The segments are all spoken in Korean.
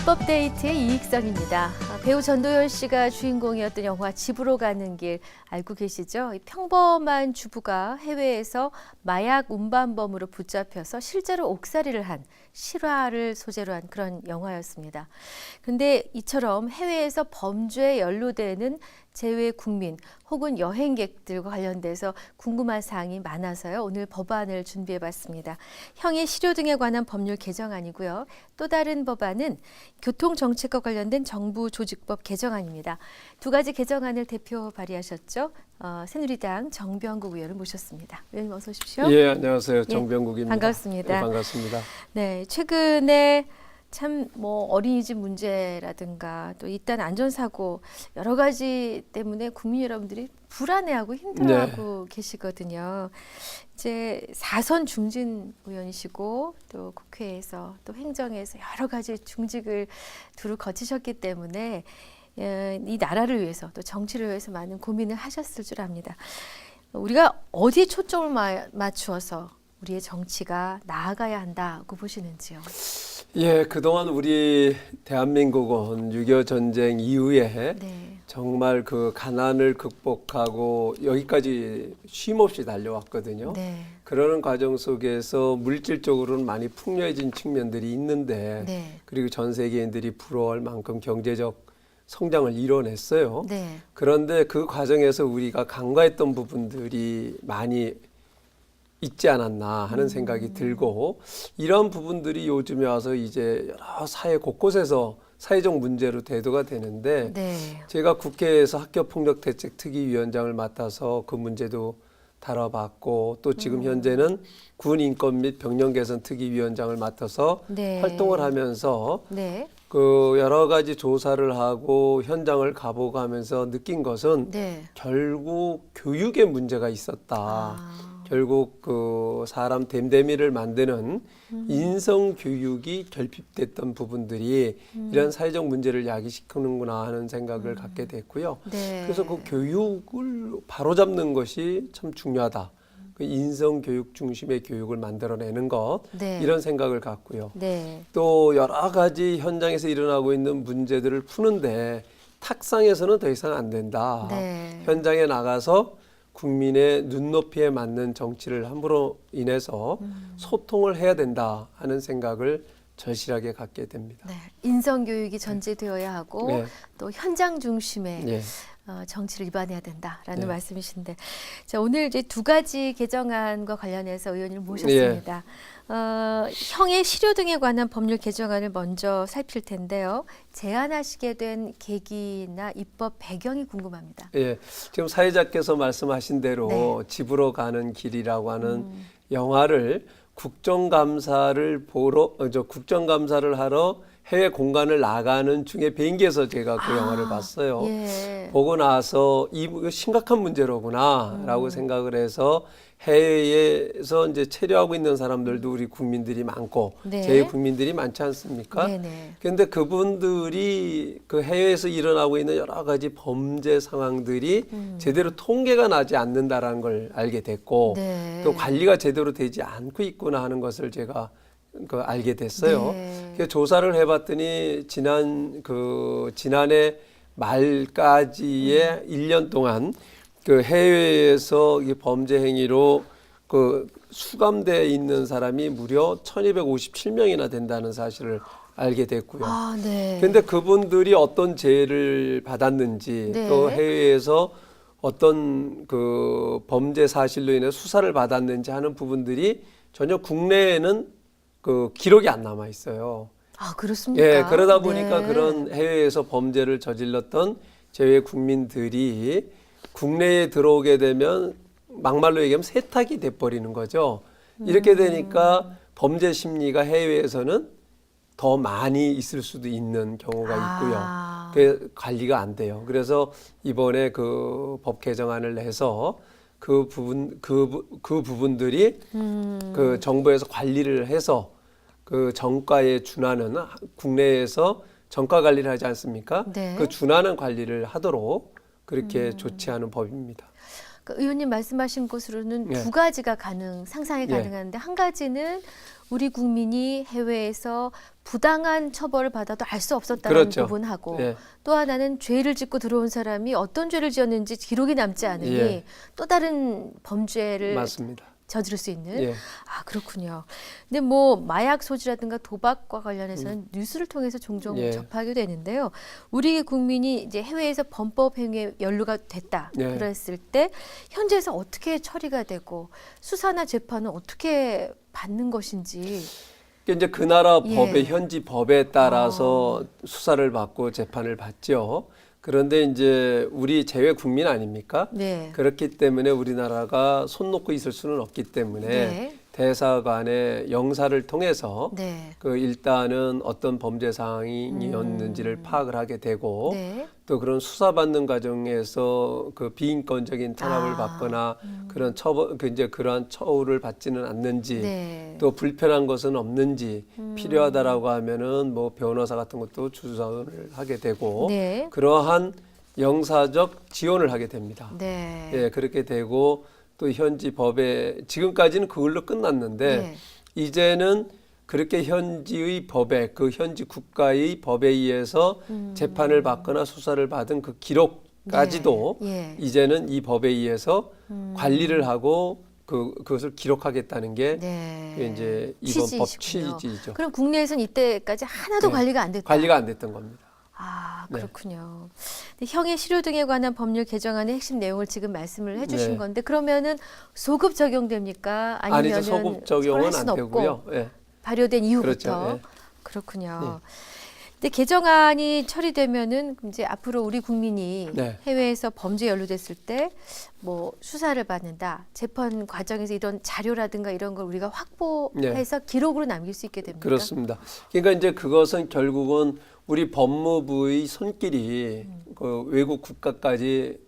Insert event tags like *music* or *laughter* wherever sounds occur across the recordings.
입법 데이트의 이익성입니다. 아, 배우 전도연 씨가 주인공이었던 영화 집으로 가는 길 알고 계시죠? 이 평범한 주부가 해외에서 마약 운반범으로 붙잡혀서 실제로 옥살이를 한 실화를 소재로 한 그런 영화였습니다. 근데 이처럼 해외에서 범죄에 연루되는 제외 국민 혹은 여행객들과 관련돼서 궁금한 사항이 많아서요. 오늘 법안을 준비해 봤습니다. 형의 실효 등에 관한 법률 개정안이고요. 또 다른 법안은 교통 정책과 관련된 정부 조직법 개정안입니다. 두 가지 개정안을 대표 발의하셨죠. 어, 새누리당 정병국 의원을 모셨습니다. 의원님 어서 오십시오. 예, 안녕하세요. 정병국입니다. 반갑습니다. 예, 반갑습니다. 네, 최근에 참 뭐 어린이집 문제라든가 또 일단 안전사고 여러 가지 때문에 국민 여러분들이 불안해하고 힘들어하고 계시거든요. 이제 사선 중진 의원이시고 또 국회에서 또 행정에서 여러 가지 중직을 두루 거치셨기 때문에 예, 이 나라를 위해서 또 정치를 위해서 많은 고민을 하셨을 줄 압니다. 우리가 어디에 초점을 마- 맞추어서 우리의 정치가 나아가야 한다고 보시는지요? 예, 그동안 우리 대한민국은 6.25 전쟁 이후에 네. 정말 그 가난을 극복하고 여기까지 쉼없이 달려왔거든요. 네. 그러는 과정 속에서 물질적으로는 많이 풍요해진 측면들이 있는데 네. 그리고 전 세계인들이 부러워할 만큼 경제적 성장을 이뤄냈어요. 네. 그런데 그 과정에서 우리가 간과했던 부분들이 많이 있지 않았나 하는 생각이 들고 이런 부분들이 요즘에 와서 이제 여러 사회 곳곳에서 사회적 문제로 대두가 되는데 네. 제가 국회에서 학교 폭력 대책 특위 위원장을 맡아서 그 문제도 다뤄봤고 또 지금 현재는 군 인권 및 병력 개선 특위 위원장을 맡아서 네. 활동을 하면서 네. 그 여러 가지 조사를 하고 현장을 가보고 하면서 느낀 것은 네. 결국 교육에 문제가 있었다. 아. 결국 그 사람 됨됨이를 만드는 음. 인성 교육이 결핍됐던 부분들이 음. 이런 사회적 문제를 야기시키는구나 하는 생각을 갖게 됐고요. 네. 그래서 그 교육을 바로잡는 것이 참 중요하다. 그 인성 교육 중심의 교육을 만들어내는 것 네. 이런 생각을 갖고요. 네. 또 여러 가지 현장에서 일어나고 있는 문제들을 푸는데 탁상에서는 더 이상 안 된다. 네. 현장에 나가서 국민의 눈높이에 맞는 정치를 함으로 인해서 음. 소통을 해야 된다 하는 생각을 절실하게 갖게 됩니다. 네. 인성 교육이 전제되어야 하고 네. 또 현장 중심의 예. 어, 정치를 입안해야 된다라는 네. 말씀이신데 자 오늘 이제 두 가지 개정안과 관련해서 의원님을 모셨습니다. 예. 어, 형의 실효 등에 관한 법률 개정안을 먼저 살필 텐데요. 제안하시게 된 계기나 입법 배경이 궁금합니다. 예. 지금 사회자께서 말씀하신 대로 네. 집으로 가는 길이라고 하는 음. 영화를 국정감사를 보러 어, 저 국정감사를 하러 해외 공간을 나가는 중에 비행기에서 제가 그 아, 영화를 봤어요. 예. 보고 나서 이 심각한 문제로구나라고 음. 생각을 해서 해외에서 이제 체류하고 있는 사람들도 우리 국민들이 많고 네. 제 국민들이 많지 않습니까? 네네. 그런데 그분들이 그 해외에서 일어나고 있는 여러 가지 범죄 상황들이 음. 제대로 통계가 나지 않는다라는 걸 알게 됐고 네. 또 관리가 제대로 되지 않고 있구나 하는 것을 제가 그 알게 됐어요. 네. 그래서 조사를 해봤더니 지난 그 지난해 말까지의 일 년 동안 그 해외에서 이 범죄 행위로 그 수감돼 있는 사람이 무려 1,257명이나 된다는 사실을 알게 됐고요. 아, 네. 근데 그분들이 어떤 죄를 받았는지 네. 또 해외에서 어떤 그 범죄 사실로 인해 수사를 받았는지 하는 부분들이 전혀 국내에는 그 기록이 안 남아 있어요. 아, 그렇습니까? 예, 그러다 보니까 네. 그런 해외에서 범죄를 저질렀던 제외 국민들이 국내에 들어오게 되면 막말로 얘기하면 세탁이 돼 버리는 거죠. 음. 이렇게 되니까 범죄 심리가 해외에서는 더 많이 있을 수도 있는 경우가 있고요. 아. 그 관리가 안 돼요. 그래서 이번에 그 법 개정안을 내서 그 부분 그, 부- 그 부분들이 음. 그 정부에서 관리를 해서 그 정가에 준하는 국내에서 정가 관리를 하지 않습니까? 네. 그 준하는 관리를 하도록 그렇게 조치하는 법입니다. 그 의원님 말씀하신 것으로는 예. 두 가지가 가능 상상이 예. 가능한데 한 가지는 우리 국민이 해외에서 부당한 처벌을 받아도 알 수 없었다는 그렇죠. 부분하고 예. 또 하나는 죄를 짓고 들어온 사람이 어떤 죄를 지었는지 기록이 남지 않으니 예. 또 다른 범죄를 맞습니다. 저지를 수 있는 예. 아 그렇군요. 근데 뭐 마약 소지라든가 도박과 관련해서는 뉴스를 통해서 종종 예. 접하게 되는데요. 우리 국민이 이제 해외에서 범법 행위에 연루가 됐다 예. 그랬을 때 현지에서 어떻게 처리가 되고 수사나 재판은 어떻게 받는 것인지 그러니까 이제 그 나라 예. 법의 현지 법에 따라서 수사를 받고 재판을 받죠. 그런데 이제 우리 재외 국민 아닙니까? 네. 그렇기 때문에 우리나라가 손 놓고 있을 수는 없기 때문에 네. 대사관의 영사를 통해서 네. 그 일단은 어떤 범죄 사항이었는지를 파악을 하게 되고 음. 네. 또 그런 수사받는 과정에서 그 비인권적인 탄압을 아, 받거나 그런 처벌 그 이제 그러한 처우를 받지는 않는지 네. 또 불편한 것은 없는지 음. 필요하다라고 하면은 뭐 변호사 같은 것도 주선을 하게 되고 네. 그러한 영사적 지원을 하게 됩니다. 네. 예, 그렇게 되고 또 현지 법에 지금까지는 그걸로 끝났는데 네. 이제는 그렇게 현지의 법에 그 현지 국가의 법에 의해서 음. 재판을 받거나 수사를 받은 그 기록까지도 네. 예. 이제는 이 법에 의해서 음. 관리를 하고 그 그것을 기록하겠다는 게 네. 이제 이번 법 취지이시군요. 취지죠. 그럼 국내에서는 이때까지 하나도 네. 관리가 안 됐다. 관리가 안 됐던 겁니다. 아 네. 그렇군요. 근데 형의 실효 등에 관한 법률 개정안의 핵심 내용을 지금 말씀을 해주신 네. 건데 그러면은 소급 적용됩니까? 아니면 아니죠 소급 적용은 안 되고요. 예. 발효된 이후부터 그렇죠. 예. 그렇군요. 근데 개정안이 처리되면은 이제 앞으로 우리 국민이 네. 해외에서 범죄 연루됐을 때 뭐 수사를 받는다, 재판 과정에서 이런 자료라든가 이런 걸 우리가 확보해서 기록으로 남길 수 있게 됩니까? 네. 그렇습니다. 그러니까 이제 그것은 결국은 우리 법무부의 손길이 음. 그 외국 국가까지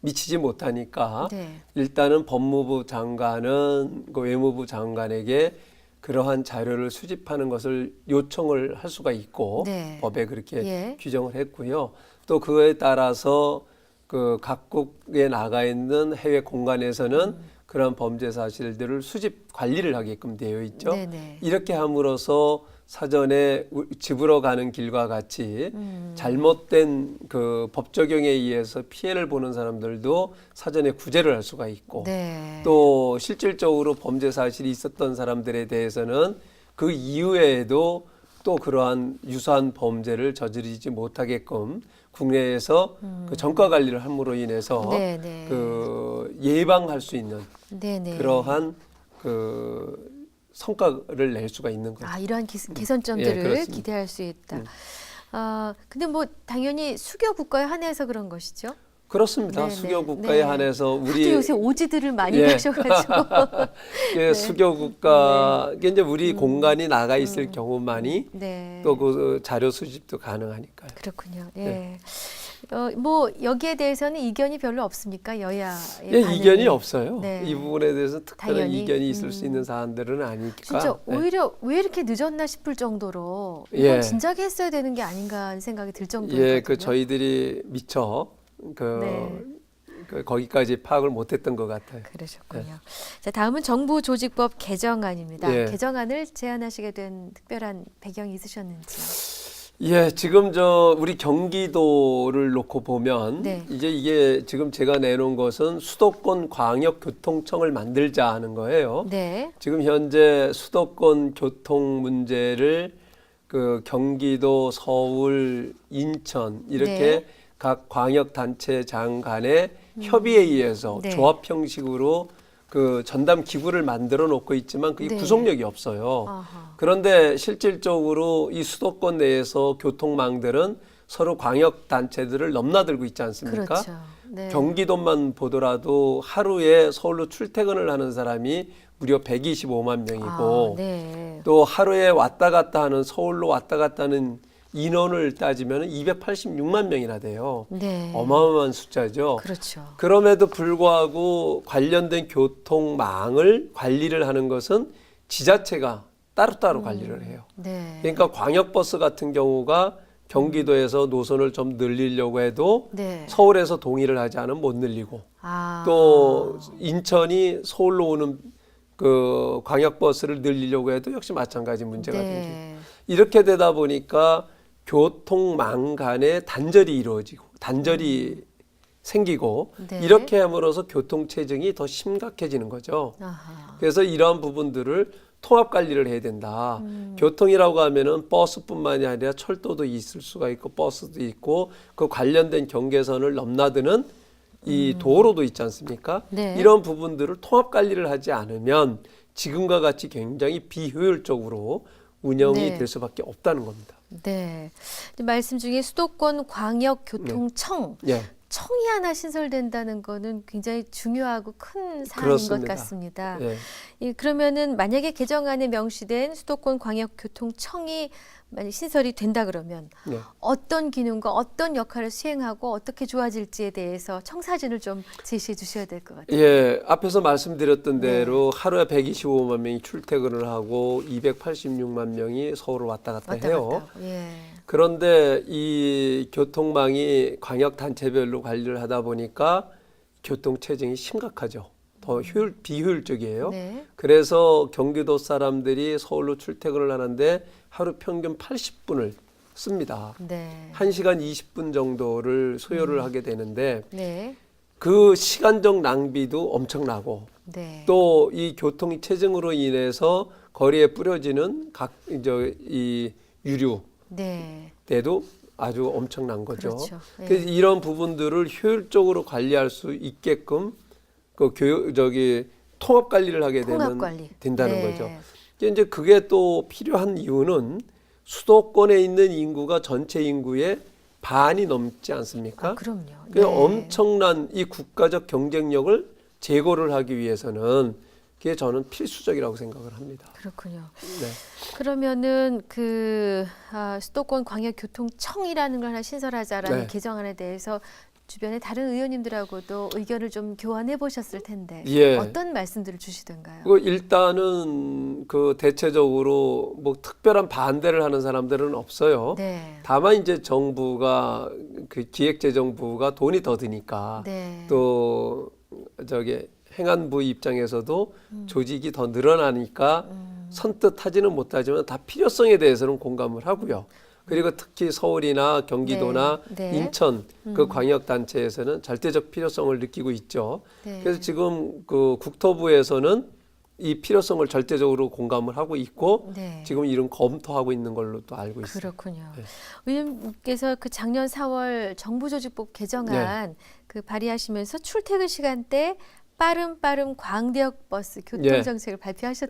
미치지 못하니까 네. 일단은 법무부 장관은 그 외무부 장관에게 그러한 자료를 수집하는 것을 요청을 할 수가 있고 네. 법에 그렇게 예. 규정을 했고요. 또 그에 따라서 그 각국에 나가 있는 해외 공간에서는 음. 그런 범죄 사실들을 수집 관리를 하게끔 되어 있죠. 네네. 이렇게 함으로써 사전에 우- 집으로 가는 길과 같이 음. 잘못된 그 법 적용에 의해서 피해를 보는 사람들도 사전에 구제를 할 수가 있고 네. 또 실질적으로 범죄 사실이 있었던 사람들에 대해서는 그 이후에도 또 그러한 유사한 범죄를 저지르지 못하게끔 국내에서 그 전과 관리를 함으로 인해서 음. 네네. 그 예방할 수 있는 네네. 그러한 그 성과를 낼 수가 있는 거죠. 아 이러한 기, 개선점들을 예, 그렇습니다. 기대할 수 있다. 음. 아 근데 뭐 당연히 수교 국가에 한해서 그런 것이죠. 그렇습니다. 네, 수교 네, 국가에 네. 한해서 우리 요새 오지들을 많이 예. 가셔가지고 *laughs* 예, 수교 국가 이게 이제 음. 우리 공간이 나가 있을 경우만이 네. 또그 자료 수집도 가능하니까요. 그렇군요. 예. 네. 어, 뭐 여기에 대해서는 이견이 별로 없습니까 여야의 예. 이견이 없어요. 네. 이 부분에 대해서 특별한 당연히. 이견이 있을 음. 수 있는 사안들은 아니니까. 진짜 네. 오히려 왜 이렇게 늦었나 싶을 정도로 예. 이건 진작에 했어야 되는 게 아닌가 하는 생각이 들 정도거든요. 예, 그 저희들이 미처 그, 네. 그 거기까지 파악을 못했던 것 같아요. 그러셨군요. 자, 다음은 정부 조직법 개정안입니다. 예. 개정안을 제안하시게 된 특별한 배경이 있으셨는지요? 예, 지금 저 우리 경기도를 놓고 보면 네. 이제 이게 지금 제가 내놓은 것은 수도권 광역 교통청을 만들자 하는 거예요. 네. 지금 현재 수도권 교통 문제를 그 경기도, 서울, 인천 이렇게 네. 각 광역 단체장 간의 협의에 의해서 네. 조합 형식으로 그 전담 기구를 만들어 놓고 있지만 그게 네. 구속력이 없어요. 아하. 그런데 실질적으로 이 수도권 내에서 교통망들은 서로 광역 단체들을 넘나들고 있지 않습니까? 그렇죠. 네. 경기도만 보더라도 하루에 서울로 출퇴근을 하는 사람이 무려 125만 명이고 아, 네. 또 하루에 왔다 갔다 하는 서울로 왔다 갔다 하는 인원을 따지면 286만 명이나 돼요. 네. 어마어마한 숫자죠. 그렇죠. 그럼에도 불구하고 관련된 교통망을 관리를 하는 것은 지자체가 따로따로 음. 관리를 해요. 네. 그러니까 광역버스 같은 경우가 경기도에서 노선을 좀 늘리려고 해도 네. 서울에서 동의를 하지 않으면 못 늘리고 아. 또 인천이 서울로 오는 그 광역버스를 늘리려고 해도 역시 마찬가지 문제가 생기고 네. 이렇게 되다 보니까 교통망 간의 단절이 이루어지고 단절이 생기고 네. 이렇게 함으로써 교통 체증이 더 심각해지는 거죠. 아하. 그래서 이러한 부분들을 통합 관리를 해야 된다. 음. 교통이라고 하면은 버스뿐만이 아니라 철도도 있을 수가 있고 버스도 있고 그 관련된 경계선을 넘나드는 이 도로도 있지 않습니까? 음. 네. 이런 부분들을 통합 관리를 하지 않으면 지금과 같이 굉장히 비효율적으로 운영이 네. 될 수밖에 없다는 겁니다. 네. 말씀 중에 수도권 광역교통청 예. 청이 하나 신설된다는 거는 굉장히 중요하고 큰 사안인 그렇습니다. 것 같습니다. 예. 예, 그러면은 만약에 개정안에 명시된 수도권 광역교통청이 만약 신설이 된다 그러면 네. 어떤 기능과 어떤 역할을 수행하고 어떻게 좋아질지에 대해서 청사진을 좀 제시해 주셔야 될 것 같아요. 예, 앞에서 말씀드렸던 네. 대로 하루에 125만 명이 출퇴근을 하고 286만 명이 서울을 왔다 갔다 왔다 해요. 갔다. 예. 그런데 이 교통망이 광역 단체별로 관리를 하다 보니까 교통 체증이 심각하죠. 더 효율 비효율적이에요. 네. 그래서 경기도 사람들이 서울로 출퇴근을 하는데 하루 평균 80분을 씁니다. 네. 1시간 20분 정도를 소요를 음. 하게 되는데 네. 그 시간적 낭비도 엄청나고 네. 또 이 교통 체증으로 인해서 거리에 뿌려지는 각 이제 이 유류 네. 때도 아주 엄청난 거죠. 그렇죠. 예. 그래서 이런 부분들을 효율적으로 관리할 수 있게끔 그 교육 저기 통합 관리를 하게 통합 되는 관리. 된다는 네. 거죠. 이제 그게 또 필요한 이유는 수도권에 있는 인구가 전체 인구의 반이 넘지 않습니까? 아, 그럼요. 그 네. 엄청난 이 국가적 경쟁력을 제고를 하기 위해서는 그게 저는 필수적이라고 생각을 합니다. 그렇군요. 네. 그러면은 그 아, 수도권 광역교통청이라는 걸 하나 신설하자라는 네. 개정안에 대해서 주변의 다른 의원님들하고도 의견을 좀 교환해 보셨을 텐데 예. 어떤 말씀들을 주시던가요? 그 일단은 그 대체적으로 뭐 특별한 반대를 하는 사람들은 없어요. 네. 다만 이제 정부가 그 기획재정부가 돈이 더 드니까 네. 또 저기 행안부 입장에서도 음. 조직이 더 늘어나니까 선뜻 하지는 못하지만 다 필요성에 대해서는 공감을 하고요. 그리고 특히 서울이나 경기도나 네, 네. 인천 그 광역 단체에서는 절대적 필요성을 느끼고 있죠. 네. 그래서 지금 그 국토부에서는 이 필요성을 절대적으로 공감을 하고 있고 네. 지금 이런 검토하고 있는 걸로 또 알고 있어요. 그렇군요. 네. 의원님께서 그 작년 4월 정부조직법 개정안 네. 그 발의하시면서 출퇴근 시간대 빠른 빠른 광대역 버스 교통 예. 정책을.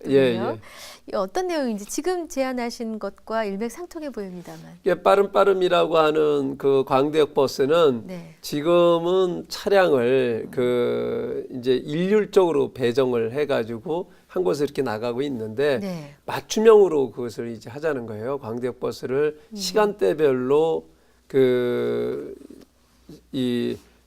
예, 예. 이 어떤 내용인지 지금 제안하신 것과 일맥상통해 보입니다만. 이게 빠름 빠름이라고 하는 그 광대역 버스는 네. 지금은 차량을 그 이제 일률적으로 배정을 해가지고 한 곳에 이렇게 나가고 있는데 네. 맞춤형으로 그것을 이제 하자는 거예요. 광대역 버스를 음. 시간대별로 그이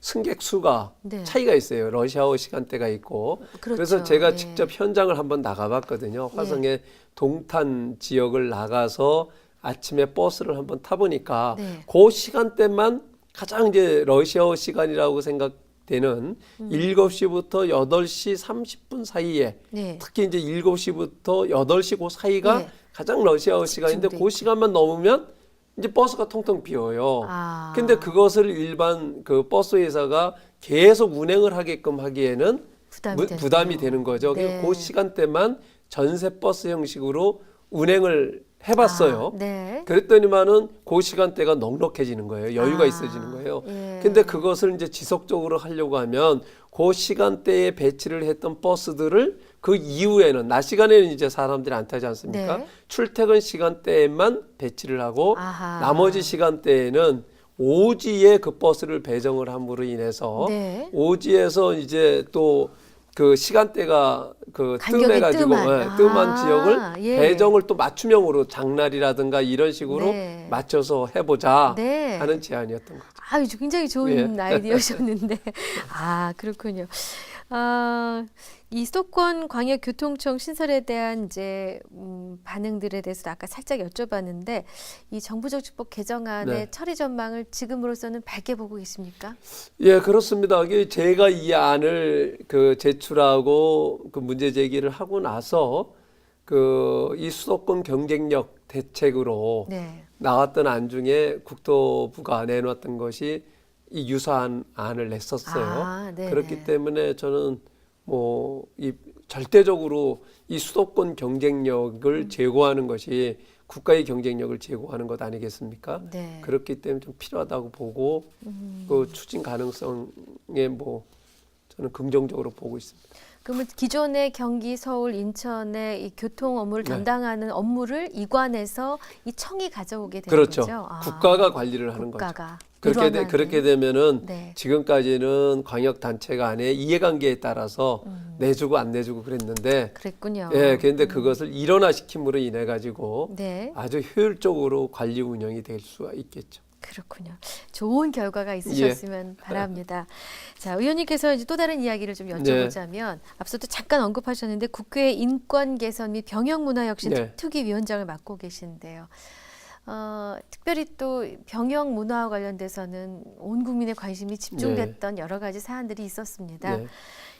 승객 수가 네. 차이가 있어요. 러시아워 시간대가 있고. 그렇죠. 그래서 제가 네. 직접 현장을 한번 나가봤거든요. 화성의 동탄 지역을 나가서 아침에 버스를 한번 타보니까 네. 그 시간대만 가장 이제 러시아어 시간이라고 생각되는 음. 일곱 시부터 여덟 시 30분 사이에 네. 특히 이제 일곱 시부터 여덟 시그 사이가 네. 가장 러시아어 시간인데 집중돼 그 시간만 넘으면 이제 버스가 통통 비어요. 아. 근데 그것을 일반 그 버스 회사가 계속 운행을 하게끔 하기에는 부담이, 무- 되는 부담이 되는 거죠. 네. 그 시간대만 전세 버스 형식으로 운행을 해봤어요. 아, 네. 그랬더니만은 그 시간대가 넉넉해지는 거예요. 여유가 아, 있어지는 거예요. 예. 근데 그것을 이제 지속적으로 하려고 하면 그 시간대에 배치를 했던 버스들을 그 이후에는 낮 시간에는 이제 사람들이 안 타지 않습니까? 네. 출퇴근 시간대에만 배치를 하고 아하. 나머지 시간대에는 오지에 그 버스를 배정을 함으로 인해서 네. 오지에서 이제 또 그 시간대가 그 뜸해가지고 뜸한. 예, 뜸한 아, 지역을 예. 배정을 또 맞춤형으로 장날이라든가 이런 식으로 네. 맞춰서 해보자 네. 하는 제안이었던 거죠. 아유, 굉장히 좋은 예. 아이디어셨는데. *laughs* 아, 그렇군요. 아, 이 수도권 광역교통청 신설에 대한 이제 음, 반응들에 대해서 아까 살짝 여쭤봤는데 이 정부정치법 개정안의 네. 처리 전망을 지금으로서는 밝게 보고 계십니까? 예, 그렇습니다. 이게 제가 이 안을 그 제출하고 그 문제 제기를 하고 나서 그 이 수도권 경쟁력 대책으로 네. 나왔던 안 중에 국토부가 내놓았던 것이 이 유사한 안을 냈었어요. 아, 네네. 그렇기 때문에 저는 뭐 이 절대적으로 이 수도권 음. 경쟁력을 제고하는 것이 국가의 경쟁력을 제고하는 것 아니겠습니까? 네. 그렇기 때문에 좀 필요하다고 보고 음. 그 추진 가능성에 뭐 저는 긍정적으로 보고 있습니다. 그러면 기존의 경기, 서울, 인천의 이 교통 업무를 네. 담당하는 업무를 이관해서 이 청이 가져오게 되는 그렇죠. 거죠. 아, 국가가 관리를 하는 거죠. 국가가 그렇게 되. 그렇게 되면은 네. 지금까지는 광역 단체 간의 이해관계에 따라서 음. 내주고 안 내주고 그랬는데 그랬군요. 예, 그런데 그것을 일원화시킴으로 인해 가지고 네. 아주 효율적으로 관리 운영이 될 수가 있겠죠. 그렇군요. 좋은 결과가 있으셨으면 바랍니다. *laughs* 자, 의원님께서 이제 또 다른 이야기를 좀 여쭤보자면 앞서도 잠깐 언급하셨는데 국회 인권 개선 및 병역 문화 혁신 네. 특위 위원장을 맡고 계신데요. 어, 특별히 또 병역 문화와 관련돼서는 온 국민의 관심이 집중됐던 여러 가지 사안들이 있었습니다. 네.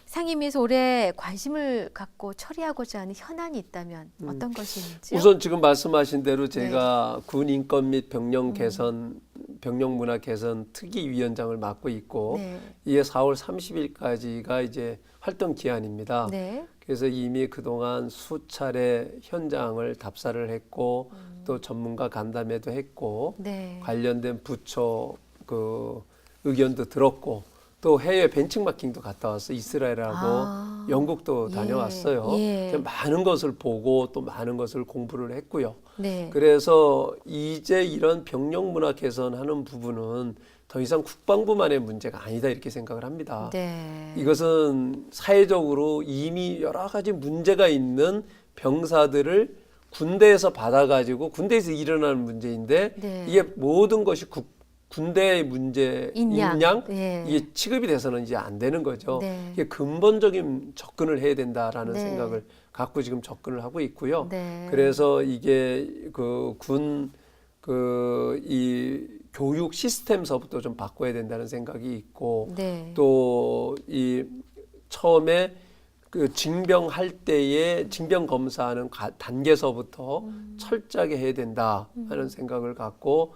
상임위에서 올해 관심을 갖고 처리하고자 하는 현안이 있다면 어떤 것인지 음. 우선 지금 말씀하신 대로 제가 군 인권 및 병력 개선, 병력 문화 개선 특위 위원장을 맡고 있고 네. 이게 4월 30일까지가 이제 활동 기한입니다. 네. 그래서 이미 그동안 수차례 현장을 답사를 했고 또 전문가 간담회도 했고 네. 관련된 부처 그 의견도 들었고 또 해외 벤치마킹도 갔다 왔어 이스라엘하고 아. 영국도 예, 다녀왔어요. 예. 많은 것을 보고 또 많은 것을 공부를 했고요. 네. 그래서 이제 이런 병력 문화 개선하는 부분은 더 이상 국방부만의 문제가 아니다 이렇게 생각을 합니다. 네. 이것은 사회적으로 이미 여러 가지 문제가 있는 병사들을 군대에서 받아가지고 군대에서 일어나는 문제인데 네. 이게 모든 것이 국, 군대의 문제 인양. 인양 예. 이게 취급이 돼서는 이제 안 되는 거죠. 네. 이게 근본적인 접근을 해야 된다라는 네. 생각을 갖고 지금 접근을 하고 있고요. 네. 그래서 이게 그 군 그 이 교육 시스템서부터 좀 바꿔야 된다는 생각이 있고 네. 또이 처음에 그 징병할 때에 징병 검사하는 가- 단계서부터 음. 철저하게 해야 된다 하는 생각을 갖고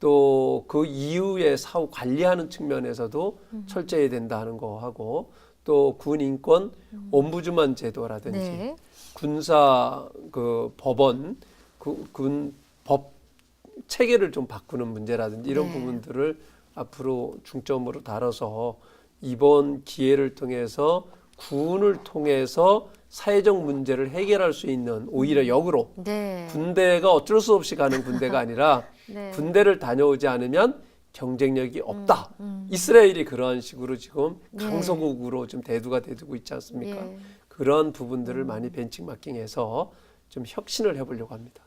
또 그 이후에 사후 관리하는 측면에서도 음. 철저해야 된다 하는 거 하고 또 군 인권 옴부즈만 제도라든지 음. 네. 군사 그 법원 그 군법 체계를 좀 바꾸는 문제라든지 이런 네. 부분들을 앞으로 중점으로 다뤄서 이번 기회를 통해서 군을 통해서 사회적 문제를 해결할 수 있는 오히려 역으로 네. 군대가 어쩔 수 없이 가는 군대가 아니라 *laughs* 네. 군대를 다녀오지 않으면 경쟁력이 없다. 음. 이스라엘이 그러한 식으로 지금 네. 강소국으로 좀 대두가 되고 있지 않습니까? 예. 그런 부분들을 많이 벤치마킹해서 좀 혁신을 해보려고 합니다.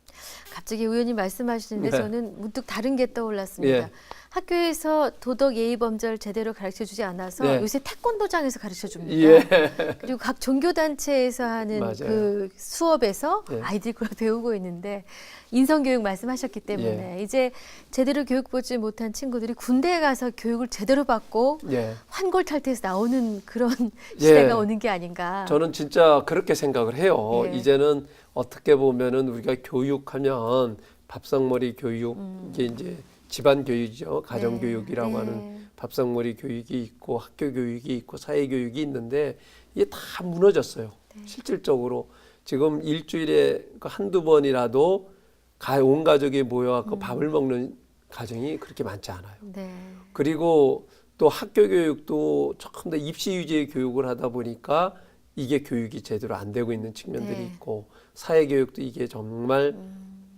갑자기 의원님 말씀하시는데 네. 저는 문득 다른 게 떠올랐습니다. 예. 학교에서 도덕 예의 범절 제대로 가르쳐 주지 않아서 네. 요새 태권도장에서 가르쳐 줍니다. 예. 그리고 각 종교 단체에서 하는 맞아요. 그 수업에서 예. 아이들이 그걸 배우고 있는데 인성 교육 말씀하셨기 예. 때문에 이제 제대로 교육 받지 못한 친구들이 군대에 가서 교육을 제대로 받고 예. 환골 탈태에서 나오는 그런 예. 시대가 오는 게 아닌가. 저는 진짜 그렇게 생각을 해요. 예. 이제는 어떻게 보면은 우리가 교육 하면 밥상머리 교육 이게 이제 집안 교육이죠. 가정 네. 교육이라고 네. 하는 밥상머리 교육이 있고 학교 교육이 있고 사회 교육이 있는데 이게 다 무너졌어요. 네. 실질적으로 지금 일주일에 그 한두 번이라도 가- 온 가족이 음. 모여갖고 밥을 먹는 가정이 그렇게 많지 않아요. 네. 그리고 또 학교 교육도 조금 더 입시 위주의 교육을 하다 보니까 이게 교육이 제대로 안 되고 있는 측면들이 네. 있고 사회 교육도 이게 정말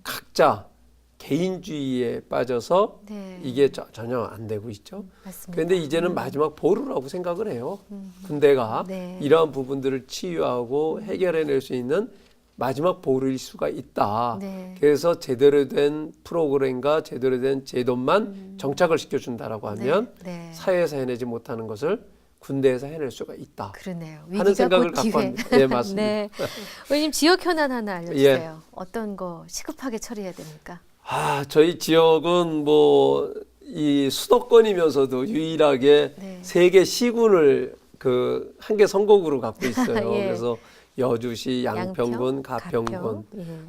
각자 개인주의에 빠져서 네. 이게 저- 전혀 안 되고 있죠. 맞습니다. 그런데 이제는 마지막 보루라고 생각을 해요. 군대가 네. 이러한 부분들을 치유하고 해결해낼 수 있는 마지막 보루일 수가 있다. 네. 그래서 제대로 된 프로그램과 제대로 된 제도만 정착을 시켜준다라고 하면 네. 네. 사회에서 해내지 못하는 것을 군대에서 해낼 수가 있다. 그러네요. 하는 생각을 곧 갖고. 합니다. 네, 맞습니다. 네. 의원님 지역 현안 하나 알려주세요. 예. 어떤 거 시급하게 처리해야 됩니까? 아, 저희 지역은 뭐 이 수도권이면서도 유일하게 네. 세계 시군을 그 한 개 선곡으로 갖고 있어요. *laughs* 예. 그래서 여주시, 양평군, 가평군. 가평.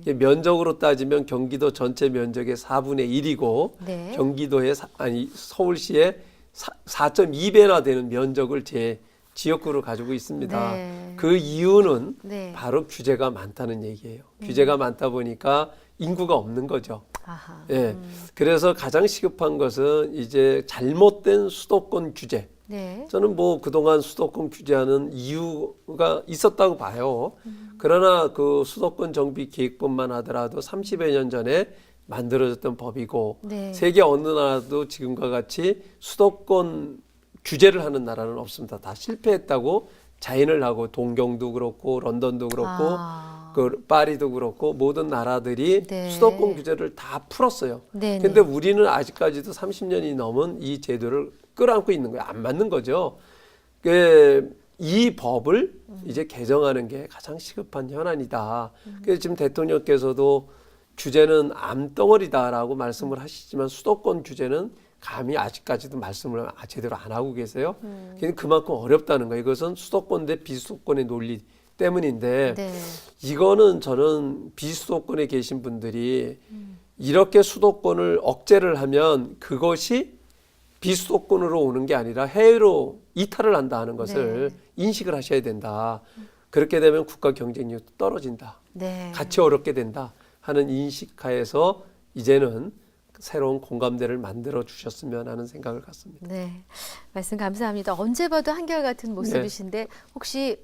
예. 면적으로 따지면 경기도 전체 면적의 4분의 1이고 네. 경기도의 사- 아니 서울시의 4.2배나 되는 면적을 제 지역구로 가지고 있습니다. 네. 그 이유는 네. 바로 규제가 많다는 얘기예요. 규제가 많다 보니까 인구가 없는 거죠. 아하. 예. 그래서 가장 시급한 것은 이제 잘못된 수도권 규제. 네. 저는 뭐 그동안 수도권 규제하는 이유가 있었다고 봐요. 그러나 그 수도권 정비 계획법만 하더라도 30여 년 전에 만들어졌던 법이고 네. 세계 어느 나라도 지금과 같이 수도권 규제를 하는 나라는 없습니다. 다 실패했다고 자인을 하고 동경도 그렇고 런던도 그렇고 아. 그 파리도 그렇고 모든 나라들이 네. 수도권 규제를 다 풀었어요. 네. 근데 우리는 아직까지도 30년이 넘은 이 제도를 끌어안고 있는 거예요. 안 맞는 거죠. 그, 이 법을 이제 개정하는 게 가장 시급한 현안이다. 그래서 지금 대통령께서도 규제는 암덩어리다라고 말씀을 하시지만 수도권 규제는 감히 아직까지도 말씀을 아- 제대로 안 하고 계세요. 그게 그만큼 어렵다는 거예요. 이것은 수도권 대 비수도권의 논리 때문인데 네. 이거는 저는 비수도권에 계신 분들이 이렇게 수도권을 억제를 하면 그것이 비수도권으로 오는 게 아니라 해외로 이탈을 한다 하는 것을 인식을 하셔야 된다. 그렇게 되면 국가 경쟁력도 떨어진다. 네. 같이 어렵게 된다 하는 인식하에서 이제는 새로운 공감대를 만들어 주셨으면 하는 생각을 갖습니다. 네. 말씀 감사합니다. 언제 봐도 한결같은 모습이신데 네. 혹시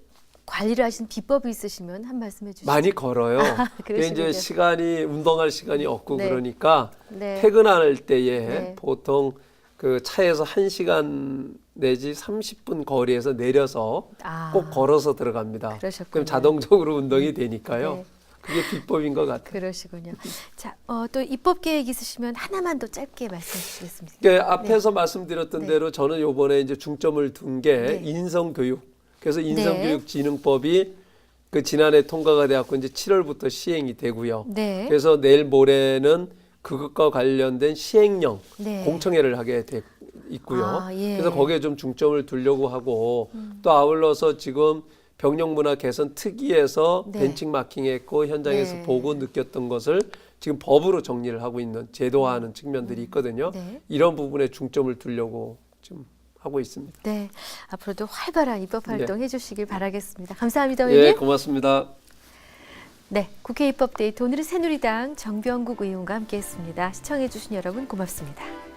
관리를 하신 비법이 있으시면 한 말씀 해 주시죠. 많이 걸어요. *laughs* 그러시군요. 이제 시간이 운동할 시간이 없고 네. 그러니까 네. 퇴근할 때에 네. 보통 그 차에서 1시간 내지 30분 거리에서 내려서 아, 꼭 걸어서 들어갑니다. 그러셨군요. 그럼 자동적으로 운동이 되니까요. 네. 그게 비법인 것 같아요. 그러시군요. 자, 어, 또 입법 계획 있으시면 하나만 더 짧게 말씀해 주시겠습니까? 그러니까 앞에서 말씀드렸던 네. 대로 저는 요번에 이제 중점을 둔게 네. 인성교육. 그래서 인성교육진흥법이 그 지난해 통과가 돼갖고 이제 7월부터 시행이 되고요. 네. 그래서 내일 모레는 그것과 관련된 시행령 네. 공청회를 하게 돼 있고요. 아, 예. 음. 그래서 거기에 좀 중점을 두려고 하고 또 아울러서 지금 병력 문화 개선 특위에서 네. 벤치마킹했고 현장에서 네. 보고 느꼈던 것을 지금 법으로 정리를 하고 있는 제도화하는 측면들이 있거든요. 네. 이런 부분에 중점을 두려고 좀 하고 있습니다. 네. 앞으로도 활발한 입법 활동 네. 해주시길 바라겠습니다. 감사합니다, 의원님. 예, 고맙습니다. 네, 국회 입법 데이트 오늘은 새누리당 정병국 의원과 함께했습니다. 시청해주신 여러분 고맙습니다.